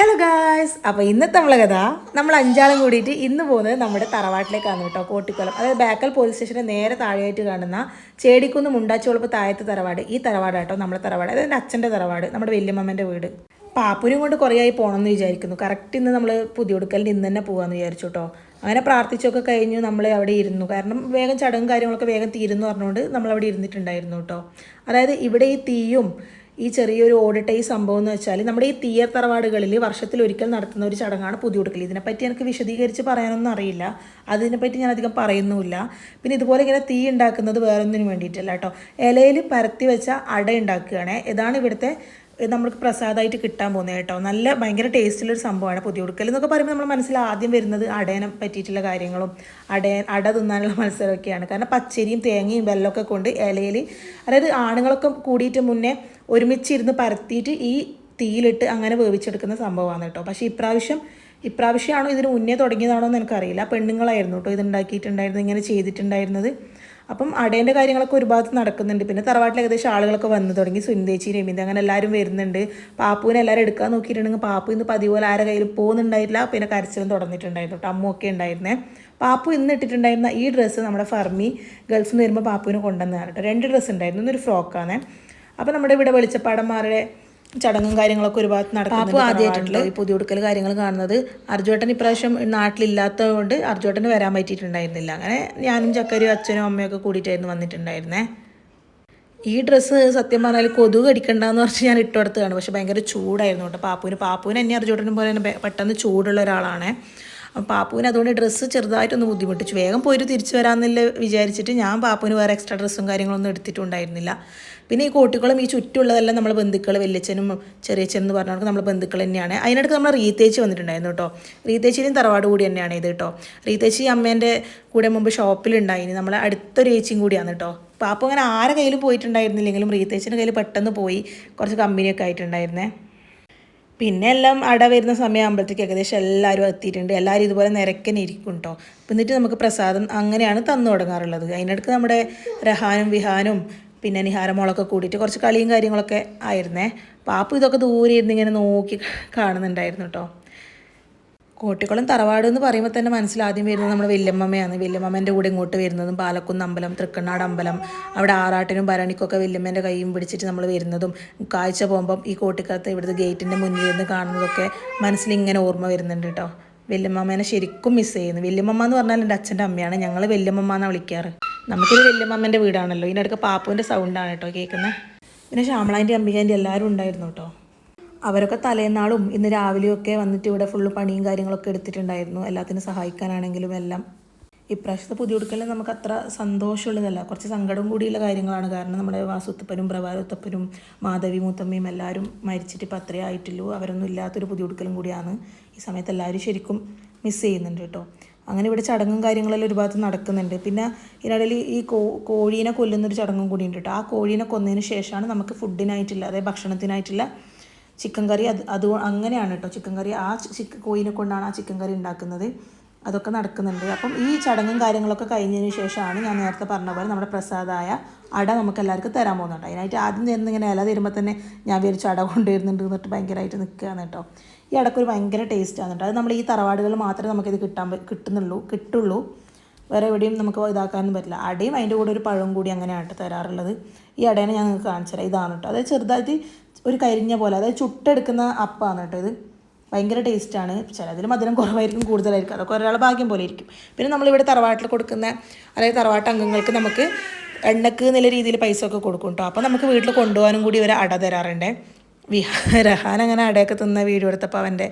Hello guys അപ്പോൾ ഇന്നത്തെ നമ്മളെ കഥ നമ്മൾ അഞ്ചാളും കൂടിയിട്ട് ഇന്ന് പോകുന്നത് നമ്മുടെ തറവാട്ടിലേക്കാണ് കേട്ടോ കോട്ടിക്കുളം. അതായത് ബാക്കൽ പോലീസ് സ്റ്റേഷന്റെ നേരെ താഴെയായിട്ട് കാണുന്ന ചേടിക്കുന്ന് മുണ്ടാച്ചോളപ്പ് താഴത്തെ തറവാട്. ഈ തറവാട് കേട്ടോ നമ്മുടെ തറവാട്. അതായത് അച്ഛന്റെ തറവാട് നമ്മുടെ വല്യമ്മമ്മന്റെ വീട്. പാപ്പുനും കൊണ്ട് കുറേ ആയി പോകണമെന്ന് വിചാരിക്കുന്നു. കറക്റ്റ് ഇന്ന് നമ്മൾ പുതിയ കൊടുക്കലിന്റെ ഇന്ന് തന്നെ പോകാമെന്ന് വിചാരിച്ചു കേട്ടോ. അങ്ങനെ പ്രാർത്ഥിച്ചൊക്കെ കഴിഞ്ഞു നമ്മൾ അവിടെ ഇരുന്നു. കാരണം വേഗം ചടങ്ങും കാര്യങ്ങളൊക്കെ വേഗം തീരുന്നു പറഞ്ഞുകൊണ്ട് നമ്മൾ അവിടെ ഇരുന്നിട്ടുണ്ടായിരുന്നു കേട്ടോ. അതായത് ഇവിടെ ഈ തീയും ഈ ചെറിയൊരു ഓടിട്ട ഈ സംഭവം എന്ന് വെച്ചാൽ നമ്മുടെ ഈ തീയർ തറവാടുകളിൽ വർഷത്തിൽ ഒരിക്കൽ നടത്തുന്ന ഒരു ചടങ്ങാണ് പുതിയുടുക്കൽ ഇതിനെപ്പറ്റി എനിക്ക് വിശദീകരിച്ച് പറയാനൊന്നും അറിയില്ല. അതിനെപ്പറ്റി ഞാൻ അധികം പറയുന്നുമില്ല. പിന്നെ ഇതുപോലെ ഇങ്ങനെ തീ ഉണ്ടാക്കുന്നത് വേറൊന്നിനു വേണ്ടിയിട്ടല്ല കേട്ടോ. ഇലയിൽ പരത്തി വെച്ച അട ഉണ്ടാക്കുകയാണ്. ഇതാണ് ഇവിടുത്തെ നമുക്ക് പ്രസാദമായിട്ട് കിട്ടാൻ പോകുന്നത് കേട്ടോ. നല്ല ഭയങ്കര ടേസ്റ്റുള്ളൊരു സംഭവമാണ് പുതിയ ഉടുക്കൽ എന്നൊക്കെ പറയുമ്പോൾ നമ്മുടെ മനസ്സിൽ ആദ്യം വരുന്നത് അടേനെ പറ്റിയിട്ടുള്ള കാര്യങ്ങളും അട അട തിന്നാനുള്ള മത്സരമൊക്കെയാണ്. കാരണം പച്ചരിയും തേങ്ങയും വെല്ലമൊക്കെ കൊണ്ട് ഇലയിൽ അതായത് ആണുങ്ങളൊക്കെ കൂടിയിട്ട് മുന്നേ ഒരുമിച്ചിരുന്ന് പരത്തിയിട്ട് ഈ തീയിലിട്ട് അങ്ങനെ വേവിച്ചെടുക്കുന്ന സംഭവമാണ് കേട്ടോ. പക്ഷേ ഇപ്രാവശ്യം ഇപ്രാവശ്യമാണോ ഇതിന് മുന്നേ തുടങ്ങിയതാണോ എന്ന് എനിക്കറിയില്ല. പെണ്ണുങ്ങളായിരുന്നു കേട്ടോ ഇതുണ്ടാക്കിയിട്ടുണ്ടായിരുന്നു ഇങ്ങനെ ചെയ്തിട്ടുണ്ടായിരുന്നത്. അപ്പം അടേന്റെ കാര്യങ്ങളൊക്കെ ഒരു ഭാഗത്ത് നടക്കുന്നുണ്ട്. പിന്നെ തറവാട്ടിൽ ഏകദേശം ആളുകളൊക്കെ വന്നു തുടങ്ങി. സുനിതേച്ചി രമീന്ദ് അങ്ങനെ എല്ലാവരും വരുന്നുണ്ട്. പാപ്പുവിനെ എല്ലാവരും എടുക്കാൻ നോക്കിയിട്ടുണ്ടെങ്കിൽ പാപ്പു ഇന്ന് പതിപോലെ പോലെ ആരെ കയ്യിൽ പോകുന്നുണ്ടായിട്ടില്ല. പിന്നെ കരച്ചിലും തുടങ്ങിയിട്ടുണ്ടായിരുന്നു കേട്ടോ. അമ്മൊക്കെ ഉണ്ടായിരുന്നേ. പാപ്പു ഇന്ന് ഇട്ടിട്ടുണ്ടായിരുന്ന ഈ ഡ്രസ്സ് നമ്മുടെ ഫർമി ഗൾഫിൽ നിന്ന് വരുമ്പോൾ പാപ്പുവിന് കൊണ്ടുവന്നതാണ് കേട്ടോ. രണ്ട് ഡ്രസ്സ് ഉണ്ടായിരുന്നു. ഇന്നൊരു ഫ്രോക്കാണ്. അപ്പോൾ നമ്മുടെ ഇവിടെ വെളിച്ചപ്പാടന്മാരുടെ ചടങ്ങും കാര്യങ്ങളൊക്കെ ഒരുപാട് നടക്കുന്നുണ്ട് അപ്പോൾ ആദ്യമായിട്ടുള്ള ഈ പുതിയ ഉടുക്കൽ കാര്യങ്ങൾ കാണുന്നത്. അർജുവേട്ടൻ ഇപ്രാവശ്യം നാട്ടിലില്ലാത്തത് കൊണ്ട് അർജുവേട്ടന് വരാൻ പറ്റിയിട്ടുണ്ടായിരുന്നില്ല. അങ്ങനെ ഞാനും ചക്കരും അച്ഛനും അമ്മയൊക്കെ കൂടിയിട്ടായിരുന്നു വന്നിട്ടുണ്ടായിരുന്നേ. ഈ ഡ്രസ്സ് സത്യം പറഞ്ഞാൽ കൊതുക് അടിക്കണ്ടെന്ന് പറഞ്ഞ് ഞാൻ ഇട്ടുകൊടുത്തതാണ് പക്ഷെ ഭയങ്കര ചൂടായിരുന്നു കേട്ടോ. പാപ്പുവിന് പാപ്പുവിന് എന്നെ അർജുവേട്ടനും പോലെ തന്നെ പെട്ടെന്ന് ചൂടുള്ള ഒരാളാണ്. പാപ്പുവിന് അതുകൊണ്ട് ഡ്രസ്സ് ചെറുതായിട്ടൊന്ന് ബുദ്ധിമുട്ടിച്ചു. വേഗം പോയിട്ട് തിരിച്ചു വരാമെന്നില്ല വിചാരിച്ചിട്ട് ഞാൻ പാപ്പുവിന് വേറെ എക്സ്ട്രാ ഡ്രസ്സും കാര്യങ്ങളൊന്നും എടുത്തിട്ടുണ്ടായിരുന്നില്ല. പിന്നെ ഈ കോട്ടിക്കുളം ഈ ചുറ്റുള്ളതെല്ലാം നമ്മൾ ബന്ധുക്കൾ വലിയച്ഛനും ചെറിയച്ഛനും എന്ന് പറഞ്ഞാൽ നമ്മൾ ബന്ധുക്കൾ തന്നെയാണ്. അതിനടുത്ത് നമ്മൾ റീത്തേച്ചി വന്നിട്ടുണ്ടായിരുന്നു കേട്ടോ. റീത്തേച്ചിയും തറവാട് കൂടി തന്നെയാണ് ഇത് കേട്ടോ. റീത്തേച്ചി അമ്മേന്റെ കൂടെ മുമ്പ് ഷോപ്പിലുണ്ടായിനി നമ്മളെ അടുത്തൊരു ഏച്ചിയും കൂടിയാണ് കേട്ടോ. പാപ്പ അങ്ങനെ ആരെ കയ്യിൽ പോയിട്ടുണ്ടായിരുന്നില്ലെങ്കിലും റീത്തേച്ചിന്റെ കയ്യിൽ പെട്ടെന്ന് പോയി കുറച്ച് കമ്പനിയൊക്കെ ആയിട്ടുണ്ടായിരുന്നേ. പിന്നെ എല്ലാം അട വരുന്ന സമയമാകുമ്പോഴത്തേക്ക് ഏകദേശം എല്ലാവരും എത്തിയിട്ടുണ്ട്. എല്ലാവരും ഇതുപോലെ നിരക്കനെ ഇരിക്കും കേട്ടോ എന്നിട്ട് നമുക്ക് പ്രസാദം അങ്ങനെയാണ് തന്നു തുടങ്ങാറുള്ളത്. അതിനിടയ്ക്ക് നമ്മുടെ രഹാനും വിഹാനും പിന്നെ നിഹാരമോളൊക്കെ കൂടിയിട്ട് കുറച്ച് കളിയും കാര്യങ്ങളൊക്കെ ആയിരുന്നേ. പാപ്പ ഇതൊക്കെ ദൂരെ ഇരുന്ന് ഇങ്ങനെ നോക്കി കാണുന്നുണ്ടായിരുന്നു കേട്ടോ കോട്ടിക്കുളം തറവാട് എന്ന് പറയുമ്പോൾ തന്നെ മനസ്സിൽ ആദ്യം വരുന്നത് നമ്മുടെ വല്യമ്മമ്മയാണ്. വല്യമ്മേന്റെ കൂടെ ഇങ്ങോട്ട് വരുന്നതും പാലക്കുന്ന് അമ്പലം തൃക്കണ്ണാട് അമ്പലം അവിടെ ആറാട്ടിനും ഭരണിക്കൊക്കെ വല്യമ്മേന്റെ കൈയും പിടിച്ചിട്ട് നമ്മൾ വരുന്നതും കാഴ്ച പോകുമ്പം ഈ കോട്ടിക്കകത്ത് ഇവിടുത്തെ ഗേറ്റിന്റെ മുന്നിൽ നിന്ന് കാണുന്നതൊക്കെ മനസ്സിൽ ഇങ്ങനെ ഓർമ്മ വരുന്നുണ്ട് കേട്ടോ വല്യമ്മമ്മേനെ ശരിക്കും മിസ് ചെയ്യുന്നു. വല്യമ്മമ്മ എന്ന് പറഞ്ഞാൽ എന്റെ അച്ഛന്റെ അമ്മയാണ്. ഞങ്ങൾ വല്യമ്മമ്മ എന്നാണ് വിളിക്കാറ്? നമുക്കൊരു വല്യമ്മമ്മേന്റെ വീടാണല്ലോ. ഇതിനടുക്ക് പാപ്പുവിന്റെ സൗണ്ടാണ് കേട്ടോ കേൾക്കുന്നത് പിന്നെ ശ്യാമളാന്റെ അംബികാന്റെ എല്ലാവരും ഉണ്ടായിരുന്നു കേട്ടോ അവരൊക്കെ തലേന്നാളും ഇന്ന് രാവിലെയൊക്കെ വന്നിട്ട് ഇവിടെ ഫുള്ള് പണിയും കാര്യങ്ങളൊക്കെ എടുത്തിട്ടുണ്ടായിരുന്നു. എല്ലാത്തിനും സഹായിക്കാനാണെങ്കിലും എല്ലാം. ഇപ്രാവശ്യത്തെ പുതിയ ഉടുക്കലിൽ നമുക്ക് അത്ര സന്തോഷമുള്ളതല്ല. കുറച്ച് സങ്കടം കൂടിയുള്ള കാര്യങ്ങളാണ്. കാരണം നമ്മുടെ വാസുത്തപ്പനും പ്രഭാതത്തപ്പനും മാധവി മൂത്തമ്മയും എല്ലാവരും മരിച്ചിട്ട് ഇപ്പം അത്രേ ആയിട്ടുള്ളൂ. അവരൊന്നും ഇല്ലാത്തൊരു പുതിയ ഉടുക്കലും കൂടിയാണ്. ഈ സമയത്ത് എല്ലാവരും ശരിക്കും മിസ് ചെയ്യുന്നുണ്ട് കേട്ടോ. അങ്ങനെ ഇവിടെ ചടങ്ങും കാര്യങ്ങളെല്ലാം ഒരു ഭാഗത്ത് നടക്കുന്നുണ്ട്. പിന്നെ ഇതിനിടയിൽ ഈ കോ കോഴീനെ കൊല്ലുന്നൊരു ചടങ്ങും കൂടിയുണ്ട് കേട്ടോ. ആ കോഴീനെ കൊന്നതിന് ശേഷമാണ് നമുക്ക് ഫുഡിനായിട്ടില്ല അതായത് ഭക്ഷണത്തിനായിട്ടുള്ള ചിക്കൻ കറി അത് അത് അങ്ങനെയാണ് കേട്ടോ ചിക്കൻ കറി ആ ചിക്കൻ കോയിനെ കൊണ്ടാണ് ആ ചിക്കൻ കറി ഉണ്ടാക്കുന്നത്. അതൊക്കെ നടക്കുന്നുണ്ട്. അപ്പം ഈ ചടങ്ങും കാര്യങ്ങളൊക്കെ കഴിഞ്ഞതിന് ശേഷമാണ് ഞാൻ നേരത്തെ പറഞ്ഞ പോലെ നമ്മുടെ പ്രസാദമായ അട നമുക്ക് എല്ലാവർക്കും തരാൻ പോകുന്നുണ്ട്. അതിനായിട്ട് ആദ്യം തരുന്ന ഇങ്ങനെ ഇല തരുമ്പോൾ തന്നെ ഞാൻ വിചാരിച്ചു അട കൊണ്ടുവരുന്നുണ്ട് എന്നിട്ട് ഭയങ്കരമായിട്ട് നിൽക്കുകയാണ് കേട്ടോ ഈ അടക്കൊരു ഭയങ്കര ടേസ്റ്റാണ് കേട്ടോ അത് നമ്മൾ ഈ തറവാടുകളിൽ മാത്രമേ നമുക്കിത് കിട്ടാൻ കിട്ടുന്നുള്ളൂ കിട്ടുള്ളൂ. വേറെ എവിടെയും നമുക്ക് ഇതാക്കാനൊന്നും പറ്റില്ല. അടയും അതിന്റെ കൂടെ ഒരു പഴവും കൂടി അങ്ങനെയാണ് തരാറുള്ളത്. ഈ അടേനെ ഞാൻ നിങ്ങൾക്ക് കാണിച്ചു തരാം. ഇതാണ് കേട്ടോ അതായത് ചെറുതായിട്ട് ഒരു കരിഞ്ഞ പോലെ അതായത് ചുട്ടെടുക്കുന്ന അപ്പമാണ് കേട്ടോ ഇത്. ഭയങ്കര ടേസ്റ്റാണ് ചിലതിൽ മധുരം കുറവായിരിക്കും കൂടുതലായിരിക്കും. അതൊക്കെ ഒരാളെ ഭാഗ്യം പോലെ ഇരിക്കും. പിന്നെ നമ്മളിവിടെ തറവാട്ടിൽ കൊടുക്കുന്ന അതായത് തറവാട്ട് അംഗങ്ങൾക്ക് നമുക്ക് എണ്ണക്ക് എന്നുള്ള രീതിയിൽ പൈസ ഒക്കെ കൊടുക്കും കേട്ടോ അപ്പോൾ നമുക്ക് വീട്ടിൽ കൊണ്ടുപോകാനും കൂടി ഒരു അട തരാറുണ്ട്. വിഹാ രഹാൻ അങ്ങനെ അടയൊക്കെ തിന്ന വീഡിയോ എടുത്തപ്പോൾ അവന്റെ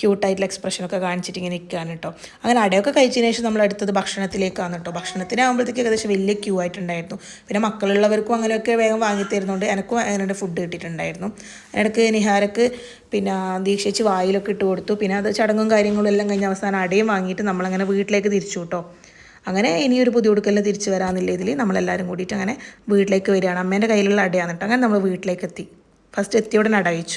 ക്യൂട്ടായിട്ടുള്ള എക്സ്പ്രഷനൊക്കെ കാണിച്ചിട്ട് ഇങ്ങനെ നിൽക്കുകയാണ് കേട്ടോ അങ്ങനെ അടയൊക്കെ കഴിച്ചതിന് ശേഷം നമ്മൾ അടുത്തത് ഭക്ഷണത്തിലേക്കാണ് കേട്ടോ ഭക്ഷണത്തിനാകുമ്പോഴത്തേക്ക് ഏകദേശം വലിയ ക്യൂ ആയിട്ടുണ്ടായിരുന്നു. പിന്നെ മക്കളുള്ളവർക്കും അങ്ങനെയൊക്കെ വേഗം വാങ്ങി തരുന്നുണ്ട്. എനിക്കും അങ്ങനെ ഫുഡ് കിട്ടിയിട്ടുണ്ടായിരുന്നു. അതിനിടയ്ക്ക് നിഹാരക്ക് പിന്നെ ദീക്ഷിച്ച് വായിലൊക്കെ ഇട്ട് കൊടുത്തു. പിന്നെ അത് ചടങ്ങും കാര്യങ്ങളും എല്ലാം കഴിഞ്ഞ അവസാനം അടയും വാങ്ങിയിട്ട് നമ്മളങ്ങനെ വീട്ടിലേക്ക് തിരിച്ചു കേട്ടോ അങ്ങനെ ഇനിയൊരു പുതിയ ഉടുക്കലിന് തിരിച്ചു വരാമെന്നില്ല ഇതിൽ നമ്മളെല്ലാവരും കൂടിയിട്ട് അങ്ങനെ വീട്ടിലേക്ക് വരികയാണ്. അമ്മേന്റെ കയ്യിലുള്ള അടയാണ് കേട്ടോ അങ്ങനെ നമ്മൾ വീട്ടിലേക്ക് എത്തി. ഫസ്റ്റ് എത്തിയോടെ അടയിച്ചു